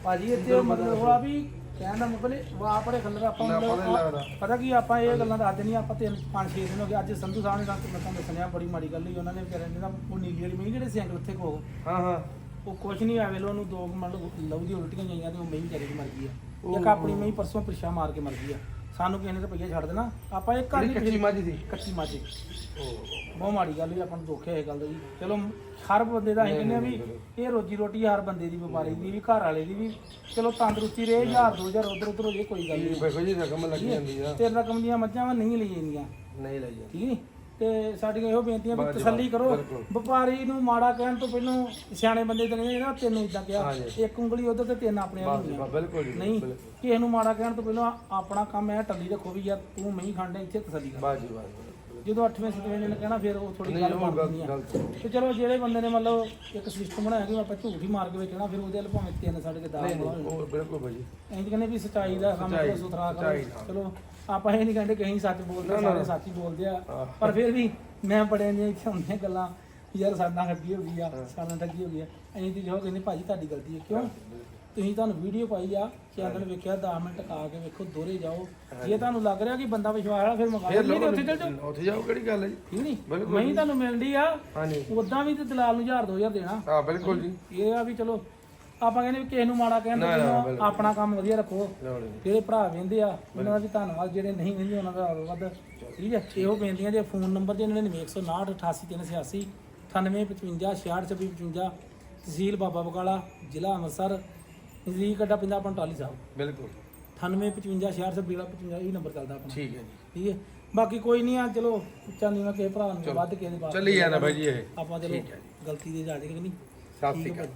ਭਾਜੀ ਇੱਥੇ ਮਤਲਬ ਹੋਆ ਵੀ ਕਹਿਣ ਦਾ ਮਤਲਬ ਵਾ ਆਪਣੇ ਖੰਦਰ ਆਪਾਂ ਨਾ, ਪਤਾ ਨਹੀਂ ਲੱਗਦਾ। ਮਤਲਬ ਪਤਾ ਕੀ ਆਪਾਂ ਇਹ ਗੱਲਾਂ ਦੱਸਦੇ ਨਹੀਂ ਆਪਾਂ ਤਿੰਨ ਪੰਜ ਛੇ ਦਿਨ ਹੋ ਗਏ। ਅੱਜ ਸੰਧੂ ਸਾਹਿਬ ਨੇ ਤਾਂ ਤੁਹਾਨੂੰ ਦੱਸਣਿਆ ਬੜੀ ਮਾੜੀ ਗੱਲ ਹੋਈ। ਉਹਨਾਂ ਨੇ ਵਿਚਾਰੇ ਨੇ ਨਾ ਉਹ ਨੀਲੀ ਵਾਲੀ ਮਹੀਂ ਜਿਹੜੇ ਸਿੰਗਲ ਉੱਥੇ ਕੋ ਹਾਂ ਹਾਂ। ਉਹ ਕੁਛ ਨਹੀਂ ਆਵੇ ਲੋ ਉਹਨੂੰ ਦੋ ਮਤਲਬ ਲਹੂ ਦੀ ਉਲਟੀਆਂ ਜਾਈਆਂ ਤੇ ਉਹ ਮਹੀਂ ਵਿਚਾਰੇ ਦੀ ਮਰ ਗਈ ਆ ਇੱਕ ਆਪਣੀ ਮਹੀਂ ਪਰਸੋਂ ਪਿਰਛਾ ਮਾਰ ਕੇ ਮਰ ਗਈ ਆ। ਸਾਨੂੰ ਕਿਸੇ ਨੇ ਰੁਪਈਆ ਛੱਡ ਦੇਣਾ। ਆਪਾਂ ਇਹ ਘਰ ਕਿਹੜੀ ਕੱਚੀ ਮੱਝ ਸੀ ਕੱਚੀ ਮੱਝ। ਬਹੁਤ ਮਾੜੀ ਗੱਲ ਹੋਈ ਆਪਾਂ ਨੂੰ ਦੁੱਖ ਹੈ ਇਹ ਗੱਲ ਦਾ ਜੀ। ਚਲੋ ਹਰ ਬੰਦੇ ਦਾ ਅਸੀਂ ਕਹਿੰਦੇ ਆ ਵੀ ਇਹ ਰੋਜੀ ਰੋਟੀ ਹਰ ਬੰਦੇ ਦੀ ਵਪਾਰੀ ਦੀ ਵੀ ਘਰ ਵਾਲੇ ਦੀ ਵੀ। ਚਲੋ ਤੰਦਰੁਸਤੀ ਰਹੇ 1000 2000 ਉਧਰ ਉਧਰ ਹੋ ਜੇ ਕੋਈ ਗੱਲ ਨਹੀਂ। ਵੇਖੋ ਜੀ ਰਕਮ ਲੱਗ ਜਾਂਦੀ ਆ। ਤੇ ਰਕਮ ਦੀਆਂ ਮੱਝਾਂ ਵਾ ਨਹੀਂ ਲਈ ਜਾਂਦੀਆਂ ਨਹੀਂ ਲਈ ਜਾਂਦੀ ਠੀਕ ਨਹੀਂ ਤੇ ਸਾਡੀਆਂ ਇਹੋ ਬੇਨਤੀਆਂ ਵੀ ਤਸੱਲੀ ਕਰੋ। ਵਪਾਰੀ ਨੂੰ ਮਾੜਾ ਕਹਿਣ ਤੋਂ ਪਹਿਲਾਂ ਸਿਆਣੇ ਬੰਦੇ ਤੇ ਕਹਿੰਦੇ ਨਾ ਤੈਨੂੰ ਇਦਾਂ ਕਿਹਾ। ਇੱਕ ਉਂਗਲੀ ਉਧਰ ਤੇ ਤਿੰਨ ਆਪਣੇ ਵਾਲੀ ਬਿਲਕੁਲ ਨਹੀਂ। ਕਿਸੇ ਨੂੰ ਮਾੜਾ ਕਹਿਣ ਤੋਂ ਪਹਿਲਾਂ ਆਪਣਾ ਕੰਮ ਹੈ ਟੱਲੀ ਰੱਖੋ ਵੀ ਯਾਰ ਤੂੰ ਮਹੀਂ ਖਾਂਡੇ ਇੱਥੇ ਤਸੱਲੀ ਕਰ ਬਾਜੀ ਬਾਜੀ ਜਦੋਂ 8ਵੇਂ 7ਵੇਂ ਦਿਨ ਕਹਿਣਾ ਫਿਰ ਉਹ ਥੋੜੀ ਗੱਲ ਉਹ ਬਣ ਗੱਲ ਜਾਂਦੀ ਆ ਤੇ ਚਲੋ ਜਿਹੜੇ ਬੰਦੇ ਨੇ ਮਤਲਬ ਇੱਕ ਸਿਸਟਮ ਬਣਾਇਆ ਕਿ ਆਪਾਂ ਝੂਠ ਹੀ ਮਾਰ ਕੇ ਵੇਚਣਾ ਫਿਰ ਉਹਦੇ ਵੱਲ ਭਾਵੇਂ ਤਿੰਨ ਸਾਡੇ ਕੇ ਦਾਲ ਨਹੀਂ ਬਣਾ ਨਹੀਂ ਉਹ ਬਿਲਕੁਲ ਭਾਜੀ। ਤਾਂ ਕਹਿੰਦੇ ਵੀ ਸਚਾਈ ਦਾ ਕੰਮ ਕਰੋ ਸੁਥਰਾ ਕਰੋ। ਚਲੋ ਆਪਾਂ ਇਹ ਨਹੀਂ ਕਹਿੰਦੇ ਕਿ ਅਸੀਂ ਸੱਚ ਬੋਲਦੇ ਨਾ, ਨਾ, ਸਾਰੇ ਨਾ। ਸੱਚ ਹੀ ਬੋਲਦੇ ਆ। ਪਰ ਫਿਰ ਵੀ ਮੈਂ ਬੜਿਆਂ ਦੀਆਂ ਇੱਥੇ ਹੁੰਦੀਆਂ ਗੱਲਾਂ ਯਾਰ ਸਾਡਾ ਠੱਗੀ ਹੋ ਗਈ ਆ ਸਾਡਾ ਠੱਗੀ ਹੋ ਗਈ ਆ। ਅਸੀਂ ਤੇ ਜੋ ਕਹਿੰਦੇ ਭਾਜੀ ਤੁਹਾਡੀ ਗਲਤੀ ਹੈ ਕਿਉਂ? ਤੁਸੀਂ ਤੁਹਾਨੂੰ ਵੀਡੀਓ ਪਾਈ ਆ ਚੈਨਲ ਵੇਖਿਆ 10 ਮਿੰਟ ਟਕਾ ਕੇ ਵੇਖੋ ਦੋਰੇ ਜਾਓ। ਜੇ ਤੁਹਾਨੂੰ ਲੱਗ ਰਿਹਾ ਕਿ ਬੰਦਾ ਵਿਸ਼ਵਾਸ ਵਾਲਾ ਫਿਰ ਮੰਗਾ ਫੇਰ ਲਓ। ਲਓ ਉੱਥੇ ਚੱਲ ਜਾਓ। ਉੱਥੇ ਜਾਓ ਕਿਹੜੀ ਗੱਲ ਹੈ ਜੀ? ਠੀਕ ਨਹੀਂ? ਬਿਲਕੁਲ ਮੈਂ। ਤੁਹਾਨੂੰ ਮਿਲਦੀ ਆ। ਹਾਂਜੀ। ਉਦਾਂ ਵੀ ਤੇ ਦਲਾਲ ਨੂੰ 1000 2000 ਦੇਣਾ। ਹਾਂ ਬਿਲਕੁਲ ਜੀ। ਇਹ ਆ ਵੀ ਚਲੋ ਆਪਾਂ ਕਹਿੰਦੇ ਵੀ ਕਿਸੇ ਨੂੰ ਮਾੜਾ ਕਹਿਣ ਤੋਂ ਨਾ, ਨਾ, ਪਹਿਲਾਂ ਬਿਲਕੁਲ। ਆਪਣਾ ਕੰਮ ਵਧੀਆ ਰੱਖੋ। ਨਹੀਂ ਜਿਹੜੇ ਭਰਾ ਵਹਿੰਦੇ ਆ ਉਹਨਾਂ ਦਾ ਵੀ ਧੰਨਵਾਦ। ਜਿਹੜੇ ਨਹੀਂ ਵਹਿੰਦੇ ਉਹਨਾਂ ਦਾ ਵੱਧ ਵੱਧ। ਠੀਕ ਹੈ? ਇਹੋ ਬੇਨਤੀਆਂ ਜੇ ਫੋਨ ਨੰਬਰ ਜੇ 99159 88386 9855 ਤਹਿਸੀਲ ਬਾਬਾ ਬਕਾਲਾ ਜ਼ਿਲ੍ਹਾ ਅੰਮ੍ਰਿਤਸਰ। ਨਜ਼ਦੀਕ ਅੱਡਾ ਪੰਜਾਬ ਪੰਟਾਲੀ ਸਾਹਿਬ। ਬਿਲਕੁਲ। 9855 ਇਹ ਨੰਬਰ ਚੱਲਦਾ ਆਪਣਾ। ਠੀਕ ਹੈ ਜੀ। ਠੀਕ ਹੈ? ਬਾਕੀ ਕੋਈ ਨਹੀਂ ਆ ਚਲੋ ਉੱਚਾ ਨੀਵਾਂ ਕਿਸੇ ਭਰਾ ਨੂੰ ਵੱਧ ਕਿਸੇ ਦੇ ਬਾਤ ਚੱਲੀ ਜਾਣਾ ਭਾਈ ਜੀ ਇਹ। ਆਪਾਂ ਚਲੋ ਗਲਤੀ ਦੇ ਜਾ ਕੇ ਕਿ ਨਹੀਂ? ਸਤਿ ਸ਼੍ਰੀ ਅਕਾਲ।